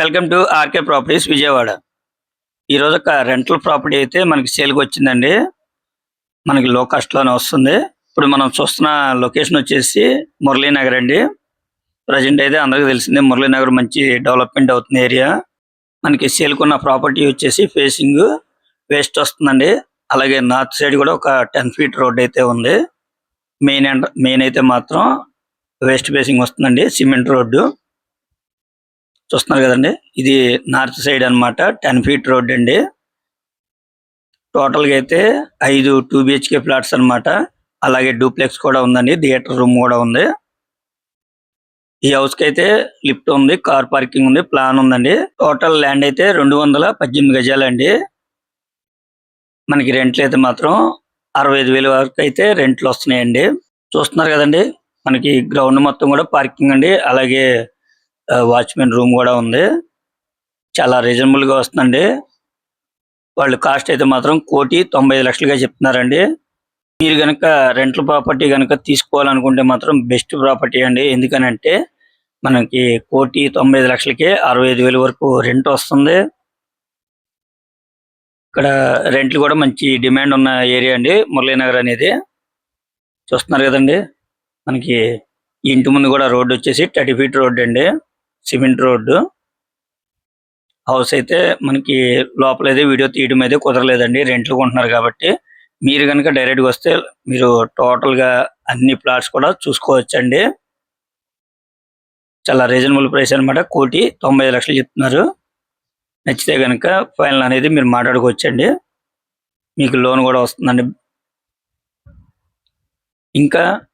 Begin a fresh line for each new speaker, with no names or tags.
Welcome to RK properties Vijayawada. ఈరోజు ఒక rental property అయితే మనకి సేల్కి వచ్చిందండి. మనకి లో కాస్ట్లోనే వస్తుంది. ఇప్పుడు మనం చూస్తున్న లొకేషన్ వచ్చేసి మురళీనగర్ అండి. ప్రజెంట్ అయితే అందరికీ తెలిసిందే మురళీనగర్ మంచి డెవలప్మెంట్ అవుతుంది ఏరియా మనకి సేల్కున్న ప్రాపర్టీ వచ్చేసి ఫేసింగ్ వేస్ట్ వస్తుందండి. అలాగే నార్త్ సైడ్ కూడా ఒక టెన్ ఫీట్ రోడ్ అయితే ఉంది. మెయిన్ మెయిన్ అయితే మాత్రం వెస్ట్ ఫేసింగ్ వస్తుందండి సిమెంట్ రోడ్డు చూస్తున్నారు కదండి. ఇది నార్త్ సైడ్ అన్నమాట. టెన్ ఫీట్ రోడ్ అండి. టోటల్గా అయితే ఐదు టూ బిహెచ్కే ఫ్లాట్స్ అన్నమాట. అలాగే డూప్లెక్స్ కూడా ఉందండి. థియేటర్ రూమ్ కూడా ఉంది. ఈ హౌస్కి అయితే లిఫ్ట్ ఉంది కార్ పార్కింగ్ ఉంది ప్లాన్ ఉందండి. టోటల్ ల్యాండ్ అయితే రెండు వందల పద్దెనిమిది గజాలండి. మనకి రెంట్లు అయితే మాత్రం అరవై ఐదు వేల వరకు అయితే రెంట్లు వస్తున్నాయండి. చూస్తున్నారు కదండి. మనకి గ్రౌండ్ మొత్తం కూడా పార్కింగ్ అండి. అలాగే వాచ్మెన్ రూమ్ కూడా ఉంది. చాలా రీజనబుల్గా వస్తుందండి. వాళ్ళు కాస్ట్ అయితే మాత్రం కోటి తొంభై ఐదు లక్షలుగా చెప్తున్నారండి. మీరు కనుక రెంటల్ ప్రాపర్టీ కనుక తీసుకోవాలనుకుంటే మాత్రం బెస్ట్ ప్రాపర్టీ అండి. ఎందుకనంటే మనకి కోటి తొంభై ఐదు లక్షలకి అరవై ఐదు వేల వరకు రెంట్ వస్తుంది. ఇక్కడ రెంట్లు కూడా మంచి డిమాండ్ ఉన్న ఏరియా అండి. మురళీనగర్ అనేది. చూస్తున్నారు కదండి. మనకి ఇంటి ముందు కూడా రోడ్డు వచ్చేసి థర్టీ ఫీట్ రోడ్ అండి. Cement road. హౌస్ అయితే మనకి లోపల అయితే వీడియో తీయడం అయితే కుదరలేదండి. రెంట్లు కొంటున్నారు కాబట్టి మీరు కనుక డైరెక్ట్గా వస్తే మీరు టోటల్గా అన్ని ప్లాట్స్ కూడా చూసుకోవచ్చండి. చాలా రీజనబుల్ ప్రైస్ అనమాట కోటి తొంభై ఐదు లక్షలు చెప్తున్నారు. నచ్చితే కనుక ఫైనల్ అనేది మీరు మాట్లాడుకోవచ్చండి. మీకు లోన్ కూడా వస్తుందండి. ఇంకా